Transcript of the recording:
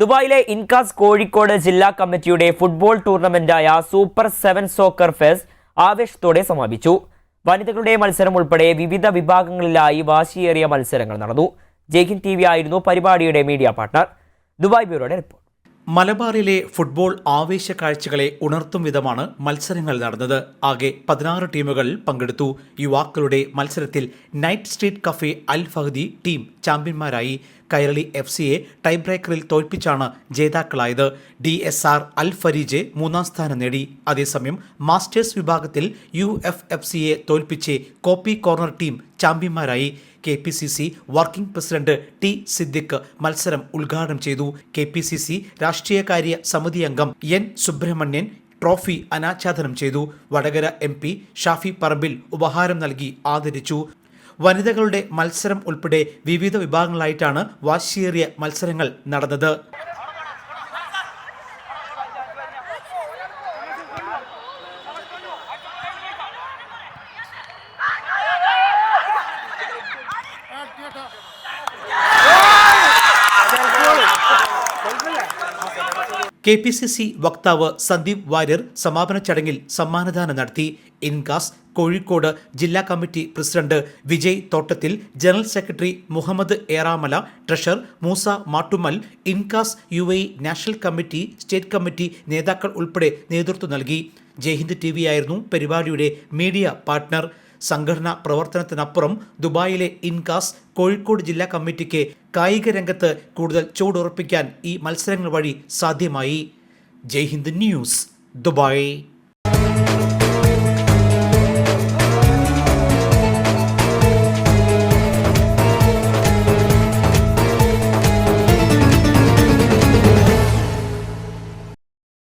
ദുബായിലെ ഇൻകാസ് കോഴിക്കോട് ജില്ലാ കമ്മിറ്റിയുടെ ഫുട്ബോൾ ടൂർണമെന്റായ സൂപ്പർ സെവൻ സോക്കർ ഫെസ്റ്റ് ആവേശത്തോടെ സമാപിച്ചു. വനിതകളുടെ മത്സരം ഉൾപ്പെടെ വിവിധ വിഭാഗങ്ങളിലായി വാശിയേറിയ മത്സരങ്ങൾ നടന്നു. ജയ്ഹിന്ദ് ടി വി ആയിരുന്നു പരിപാടിയുടെ മീഡിയ പാർട്ണർ ദുബായ് ബ്യൂറോയുടെ റിപ്പോർട്ട്. മലബാറിലെ ഫുട്ബോൾ ആവേശ കാഴ്ചകളെ ഉണർത്തും വിധമാണ് മത്സരങ്ങൾ നടന്നത്. ആകെ പതിനാറ് ടീമുകൾ പങ്കെടുത്തു. യുവാക്കളുടെ മത്സരത്തിൽ night street cafe Al Fahadi team ചാമ്പ്യന്മാരായി. Kairali F സിയെ ടൈബ്രേക്കറിൽ തോൽപ്പിച്ചാണ് ജേതാക്കളായത്. ഡി എസ് ആർ അൽ ഫരീജെ മൂന്നാം സ്ഥാനം നേടി. അതേസമയം മാസ്റ്റേഴ്സ് വിഭാഗത്തിൽ യു എഫ് എഫ് സിയെ തോൽപ്പിച്ച് copy corner team ചാമ്പ്യന്മാരായി. K P C C working president T Siddique മത്സരം ഉദ്ഘാടനം ചെയ്തു. കെ പി സി സി രാഷ്ട്രീയകാര്യ സമിതി അംഗം എൻ സുബ്രഹ്മണ്യൻ ട്രോഫി അനാച്ഛാദനം ചെയ്തു. വടകര എം പി ഷാഫി പറമ്പിൽ ഉപഹാരം നൽകി ആദരിച്ചു. വനിതകളുടെ മത്സരം ഉൾപ്പെടെ വിവിധ വിഭാഗങ്ങളായിട്ടാണ് വാശിയേറിയ മത്സരങ്ങൾ നടന്നത്. കെ പി സി സി വക്താവ് സന്ദീപ് വാര്യർ സമാപന ചടങ്ങിൽ സമ്മാനദാനം നടത്തി. ഇൻകാസ് കോഴിക്കോട് ജില്ലാ committee president Vijay Thottathil general secretary Muhammad Eramala treasurer Moosa Mattumal INCAS U A national committee state committee നേതാക്കൾ ഉൾപ്പെടെ നേതൃത്വം നൽകി. ജയ്ഹിന്ദ് ടി വി ആയിരുന്നു പരിപാടിയുടെ മീഡിയ പാർട്ട്ണർ. സംഘടനാ പ്രവർത്തനത്തിനപ്പുറം ദുബായിലെ ഇൻകാസ് കോഴിക്കോട് ജില്ലാ കമ്മിറ്റിക്ക് കായിക രംഗത്ത് കൂടുതൽ ചൂടുറപ്പിക്കാൻ ഈ മത്സരങ്ങൾ വഴി സാധ്യമായി. Jaihind news Dubai.